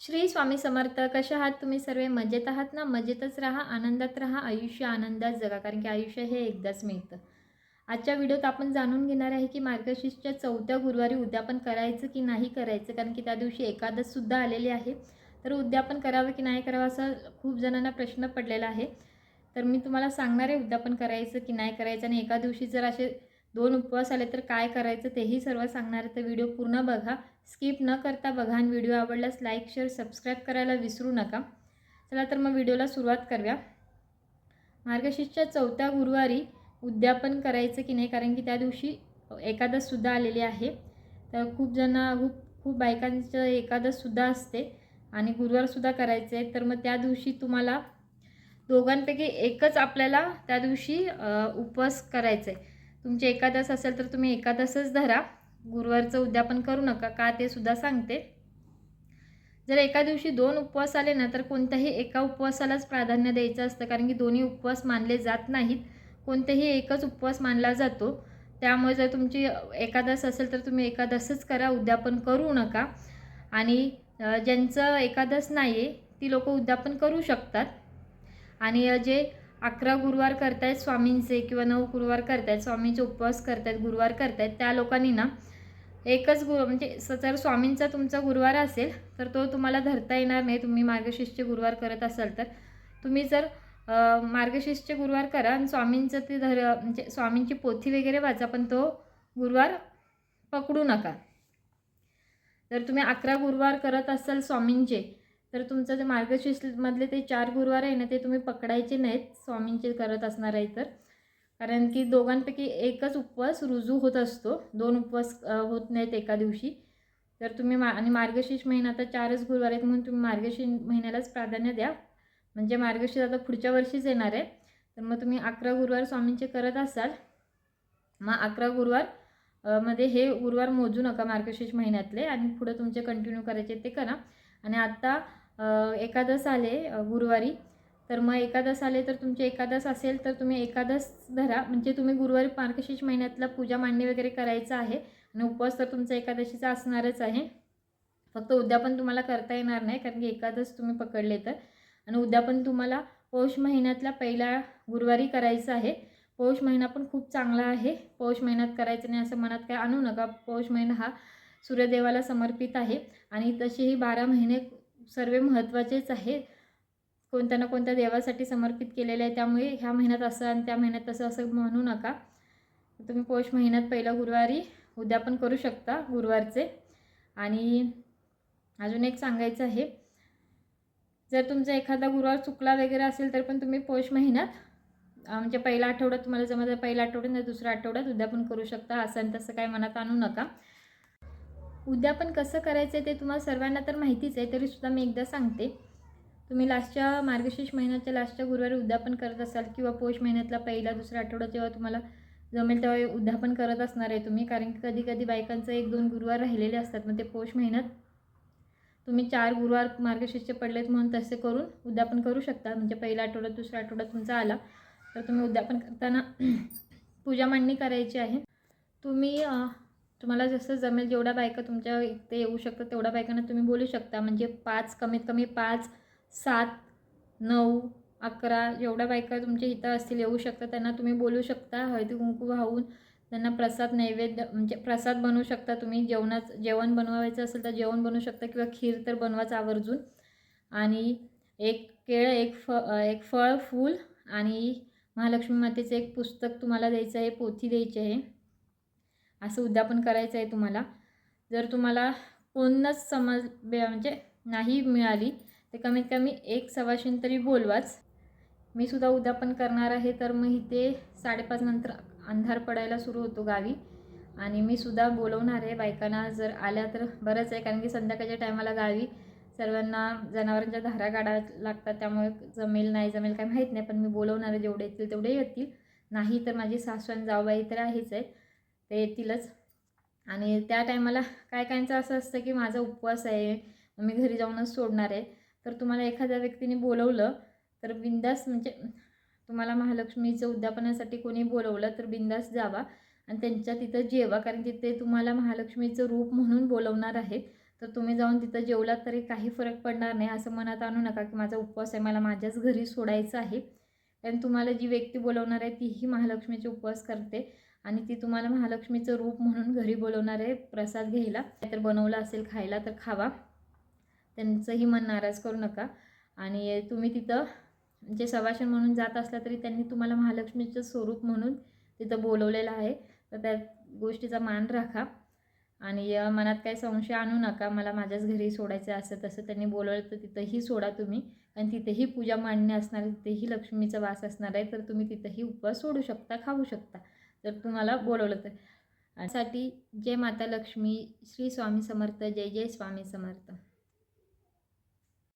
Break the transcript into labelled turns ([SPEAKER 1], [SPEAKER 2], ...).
[SPEAKER 1] श्री स्वामी समर्थ कशा आहात तुम्ही सर्व? मजेत आहात ना? मजेतच राहा आनंदात राहा आयुष्य आनंदात जगा कारण की आयुष्य हे एकदाच मिळतं. आजच्या व्हिडिओत आपण जाणून घेणार आहे की मार्गशीर्षच्या चौथ्या गुरुवारी उद्यापन करायचं की नाही करायचं कारण की त्या दिवशी एकादशसुद्धा आलेली आहे. तर उद्यापन करावं की नाही करावं असा खूप जणांना प्रश्न पडलेला आहे. तर मी तुम्हाला सांगणार आहे उद्यापन करायचं की नाही करायचं आणि एका दिवशी जर असे दोन उपवास आले तर काय करायचं तेही सर्व सांगणार तर व्हिडिओ पूर्ण बघा. स्किप न करता बघा आणि व्हिडिओ आवडल्यास लाईक शेअर सबस्क्राईब करायला विसरू नका. चला तर मग व्हिडिओला सुरुवात करूया. मार्गशीर्षच्या चौथ्या गुरुवारी उद्यापन करायचं की नाही? कारण की त्या दिवशी एकादशसुद्धा आलेली आहे. तर खूप जण खूप खूप बायकांचं एकादशसुद्धा असते आणि गुरुवारसुद्धा करायचं आहे तर मग त्या दिवशी तुम्हाला दोघांपैकी एकच आपल्याला त्या दिवशी उपवास करायचा आहे तुमचे एकादश असेल तर तुम्ही एकादशच धरा. गुरुवारचं उद्यापन करू नका का ते सुद्धा सांगते. जर एका दिवशी दोन उपवास आले ना तर कोणत्याही एका उपवासालाच प्राधान्य द्यायचं असतं कारण की दोन्ही उपवास मानले जात नाहीत. कोणतेही एकच उपवास मानला जातो. त्यामुळे जर तुमची एकादश असेल तर तुम्ही एकादशच करा उद्यापन करू नका. आणि ज्यांचं एकादश नाही आहे ती लोक उद्यापन करू शकतात. आणि जे अकरा गुरुवार करतायत स्वामींचे किंवा नऊ गुरुवार करतायत स्वामींचे उपवास करतायत गुरुवार करतायत त्या लोकांनी ना एकच गुरु म्हणजे स- जर स्वामींचा तुमचा गुरुवार असेल तर तो तुम्हाला धरता येणार नाही. तुम्ही मार्गशीर्षचे गुरुवार करत असाल तर. तुम्ही जर मार्गशीर्षचे गुरुवार करा आणि स्वामींचं ते धर म्हणजे स्वामींची पोथी वगैरे वाचा पण तो गुरुवार पकडू नका. जर तुम्ही अकरा गुरुवार करत असाल स्वामींचे तर तुमचं जे मार्गशीर्षमधले ते चार गुरुवार आहे ना ते तुम्ही पकडायचे नाहीत स्वामींचे करत असणार आहे तर. कारण की दोघांपैकी एकच उपवास रुजू होत असतो दोन उपवास होत नाहीत एका दिवशी. तर तुम्ही मा आणि मार्गशीर्ष महिना आता चारच गुरुवार आहेत म्हणून तुम्ही मार्गशीर्ष महिन्यालाच प्राधान्य द्या. म्हणजे मार्गशीर्ष आता पुढच्या वर्षीच येणार आहे. तर मग तुम्ही अकरा गुरुवार स्वामींचे करत असाल मग अकरा गुरुवारमध्ये हे गुरुवार मोजू नका मार्गशीर्ष महिन्यातले आणि पुढं तुमचे कंटिन्यू करायचे ते करा. आणि आत्ता एकादश आले गुरुवारी. तर मग एकादश आले तर तुमचे एकादश असेल तर तुम्ही एकादश धरा. म्हणजे तुम्ही गुरुवारी मार्गशीर्ष महिन्यातला पूजा मांडणी वगैरे करायचं आहे आणि उपवास तर तुमचा एकादशीचा असणारच आहे. फक्त उद्या पण तुम्हाला करता येणार नाही कारण की एकादश तुम्ही पकडले तर. आणि उद्या पण तुम्हाला पौष महिन्यातला पहिल्या गुरुवारी करायचं आहे. पौष महिना पण खूप चांगला आहे. पौष महिन्यात करायचं नाही असं मनात काय आणू नका. पौष महिना हा सूर्यदेवाला समर्पित आहे आणि तसेही बारा महिने सर्व महत्त्वाचेच आहे. कोणत्या ना कोणत्या देवासाठी समर्पित केलेले आहे त्यामुळे ह्या महिन्यात असं आणि त्या महिन्यात तसं असं म्हणू नका. तुम्ही पौष महिन्यात पहिलं गुरुवारी उद्या पण करू शकता गुरुवारचे. आणि अजून एक सांगायचं आहे. जर तुमचा एखादा गुरुवार चुकला वगैरे असेल तर पण तुम्ही पौष महिन्यात म्हणजे पहिला आठवड्यात तुम्हाला जमत आहे आठवड्यात नाही दुसऱ्या आठवड्यात उद्या पण करू शकता. असं आणि तसं काय मनात आणू नका. उद्यापन कसं करायचं आहे ते तुम्हाला सर्वांना तर माहितीच आहे तरीसुद्धा मी एकदा सांगते. तुम्ही लास्टच्या मार्गशीर्ष महिन्याच्या लास्टच्या गुरुवारी उद्यापन करत असाल किंवा पौष महिन्यातला पहिला दुसरा आठवडा जेव्हा तुम्हाला जमेल तेव्हा उद्यापन करत असणार आहे तुम्ही. कारण की कधी कधी बायकांचं एक दोन गुरुवार राहिलेले असतात मग ते पौष महिन्यात तुम्ही चार गुरुवार मार्गशीर्षचे पडलेत म्हणून तसे करून उद्यापन करू शकता. म्हणजे पहिला आठवड्यात दुसरा आठवडा तुमचा आला तर तुम्ही उद्यापन करताना पूजा मांडणी करायची आहे. तुम्ही तुम्हाला जसं जमेल जेवढ्या बायका तुमच्या इथे येऊ शकतात तेवढ्या बायकांना तुम्ही बोलू शकता. म्हणजे पाच कमीत कमी पाच सात नऊ अकरा जेवढ्या बायका तुमच्या इथं असतील येऊ शकतात त्यांना तुम्ही बोलू शकता. हळदी कुंकू वाहून त्यांना प्रसाद नैवेद्य म्हणजे प्रसाद बनवू शकता तुम्ही. जेवणाच जेवण बनवायचं असेल तर जेवण बनवू शकता किंवा खीर तर बनवाच आवर्जून. आणि एक केळ एक फ एक फळ फूल आणि महालक्ष्मी मातेचं एक पुस्तक तुम्हाला द्यायचं आहे पोथी द्यायची आहे. असं उद्यापन करायचं आहे तुम्हाला. जर तुम्हाला कोणच समज म्हणजे नाही मिळाली तर कमीत कमी एक सवाशीन तरी बोलवाच. मी सुद्धा उद्यापन करणार आहे तर मग इथे साडेपाच नंतर अंधार पडायला सुरू होतो गावी. आणि मी सुद्धा बोलवणार आहे बायकांना जर आल्या तर बरंच आहे कारण की संध्याकाळच्या टायमाला गावी सर्वांना जनावरांच्या धारा काढाव्या लागतात त्यामुळे जमेल नाही जमेल काय माहीत नाही पण मी बोलवणार आहे जेवढे येतील तेवढे येतील. नाही तर माझी सासू आणि जाऊबाई तर आहेच आहे. ते येतीलच. आणि त्या टायमाला काय काहींचं असं असतं की माझा उपवास आहे मी घरी जाऊनच सोडणार आहे. तर तुम्हाला एखाद्या व्यक्तीने बोलवलं तर बिंदास म्हणजे तुम्हाला महालक्ष्मीचं उद्यापनासाठी कोणी बोलवलं तर बिंदास जावा. आणि त्यांच्या तिथं जेवा कारण तिथे तुम्हाला महालक्ष्मीचं रूप म्हणून बोलवणार आहे तर तुम्ही जाऊन तिथं जेवलात तरी काही फरक पडणार नाही. असं मनात आणू नका की माझा उपवास आहे मला माझ्याच घरी सोडायचं आहे. कारण तुम्हाला जी व्यक्ती बोलवणार आहे तीही महालक्ष्मीचे उपवास करते. आणि ती तुम्हाला महालक्ष्मीचं रूप म्हणून घरी बोलवणार आहे प्रसाद घ्यायला. तर बनवलं असेल खायला तर खावा. त्यांचंही मन नाराज करू नका. आणि तुम्ही तिथं जे सवाशन म्हणून जात असला तरी त्यांनी तुम्हाला महालक्ष्मीचं स्वरूप म्हणून तिथं बोलवलेलं आहे. तर त्या गोष्टीचा मान राखा. आणि मनात काही संशय आणू नका. मला माझ्याच घरी सोडायचं असं तसं त्यांनी बोलवलं तर तिथंही सोडा तुम्ही. आणि तिथेही पूजा मांडणी असणार आहे तिथेही लक्ष्मीचा वास असणार आहे. तर तुम्ही तिथंही उपवास सोडू शकता खाऊ शकता. जर तुम्हाला बोलवलं तर. साठी जय माता लक्ष्मी श्री स्वामी समर्थ जय जय स्वामी समर्थ.